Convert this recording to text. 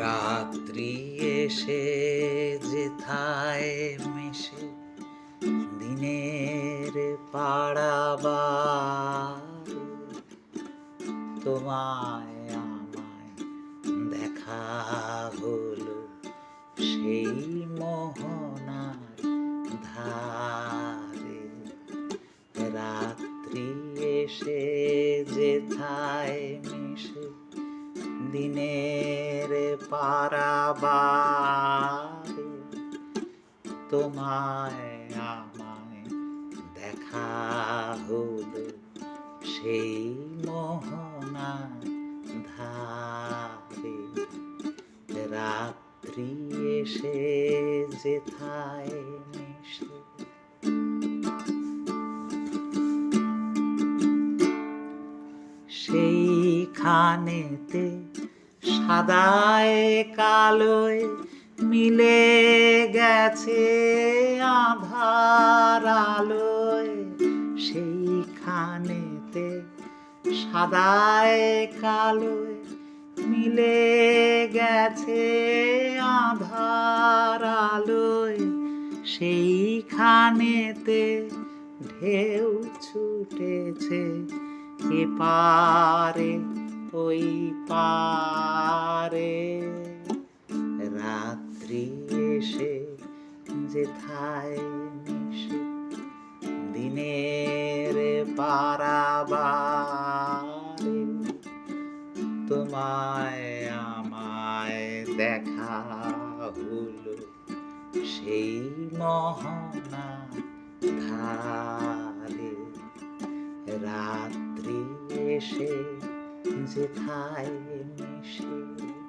রাত্রি এসে যেথায় মেশে দিনের পাড়াবার তোমায় আমায় দেখা হলো সেই মোহনার ধারে। এসে যেথায় মিশে দিনের পারাবারে। তোমায় আমায় দেখা হলো সেই মোহনা ধারে রাত্রি এসে যেথায় মিশে সেইখানেতে সাদায় কালোয় মিলে গেছে আধার আলোয়। সেইখানেতে সাদায় কালোয় মিলে গেছে আধার আলোয়। সেইখানেতে ঢেউ ছুটেছে এপারে ওই পারে। রাত্রি এসে যেথায় দিনের পারাবারে তোমায় আমায় দেখা হলো সেই মহনা ধারে। যে যেথায় মিশে।